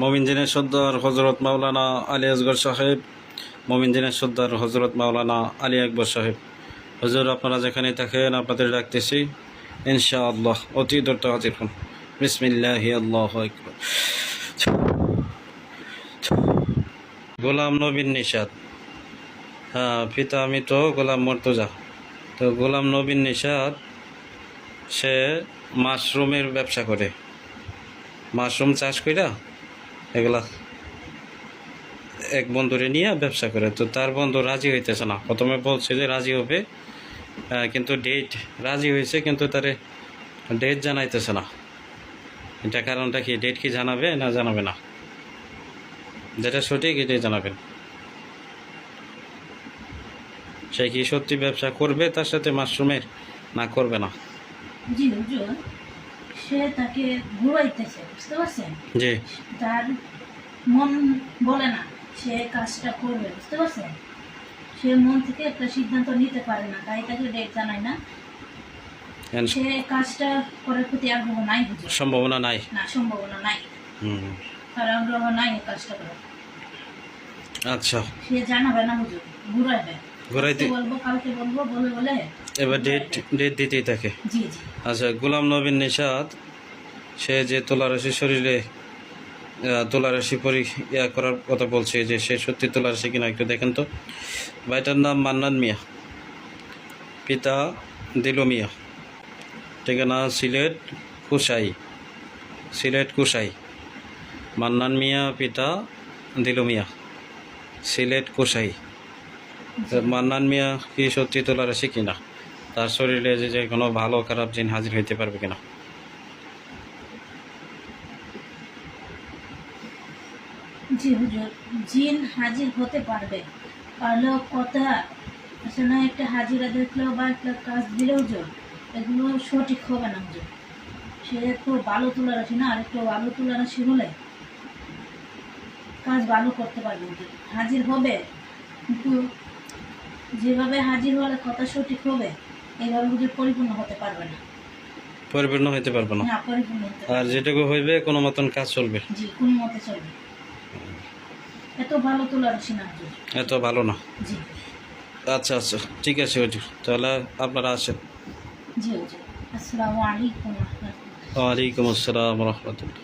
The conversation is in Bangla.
মমিন জিনের সর্দার হজরত মাওলানা আলী আসগর সাহেব মমিন জিনের সর্দার হজরত মাওলানা আলী আকবর সাহেব। হজর, আপনারা যেখানে থাকেন, আপনাদের ডাকতেছি, ইনশাআল্লাহ, অতি দ্রুত হাজির হন। বিসমিল্লাহ আল্লাহ গোলাম নবীন নিষাদ। হ্যাঁ পিতা আমি তো গোলাম মর্তজা। তো গোলাম নবীন নিষাদ, সে মাশরুমের ব্যবসা করে। মাশরুম চাষ কইরা এগুলা এক বন্ধুরে নিয়ে ব্যবসা করে। তো তার বন্ধু রাজি হইতেছে না। প্রথমে বলছে যে রাজি হবে কিন্তু ডেট রাজি হয়েছে, কিন্তু তারে ডেট জানাইতেছে না। এটা কারণটা কি? ডেট কি জানাবে না জানাবে না? যেটা সঠিক এটাই জানাবেন। সে কি সত্যি ব্যবসা করবে তার সাথে মাশরুমের? না করবে না। সে তাকে ঘুরাইতেছে বুঝতে পারছেন? তার মন বলে না সে কাজটা করবে বুঝতে পারছেন? সে মন থেকে একটা সিদ্ধান্ত নিতে পারে না তাই তাকে ডেট জানায় না। সে কাজটা করার প্রতি আগ্রহ নাই হুজুর সম্ভাবনা নাই। না সম্ভাবনা নাই। তার আগ্রহ নাই কাজটা করার। আচ্ছা। সে জানাবে না হুজুর ঘুরাইবে। ঘুরাইতে এবার ডেট ডেট দিতেই থাকে। আচ্ছা গোলাম নবীন নিষাদ সে যে তোলারাশি শরীরে তোলারাশি পরি ইয়া করার কথা বলছে যে সে সত্যি তোলারাশি কিনা একটু দেখেন তো। ভাইটার নাম মান্নান মিয়া। পিতা দিলু মিয়া। ঠিকানা সিলেট কুসাই সিলেট কুসাই মান্নান মিয়া পিতা দিলু মিয়া। সিলেট কুসাই তো মান্নান মিয়া কি সত্যি তোলারাশি কিনা তার শরীরে যে যে কোনো ভালো খারাপ জিন হাজির হইতে পারবে কিনা? জি হুজুর, জিন হাজির হতে পারবে। পারলেও কথা আসলে একটা হাজিরা দেখলেও বা একটা কাজ দিলেও হুজুর, এগুলো সঠিক হবে না হুজুর। সে একটু ভালো তুলা রাখি না আর একটু ভালো তুলা রাখি হলে কাজ ভালো করতে পারবে হুজুর। হাজির হবে, কিন্তু যেভাবে হাজির হলে কথা সঠিক হবে এইভাবে হুজুর পরিপূর্ণ হতে পারবে না। পরিপূর্ণ হইতে পারবে না? না পরিপূর্ণ আর যেটুকু হইবে কোনো মতন কাজ চলবে? জি কোন মতে চলবে এত ভালো তুলা রাখি না এত ভালো না? জি। আচ্ছা আচ্ছা ঠিক আছে হুজুর তাহলে আপনারা আসেন। জি হুজুর আসসালামু আলাইকুম রহমতুল্লাহ। ওয়ালাইকুম আসসালাম রহমতুল্লাহ।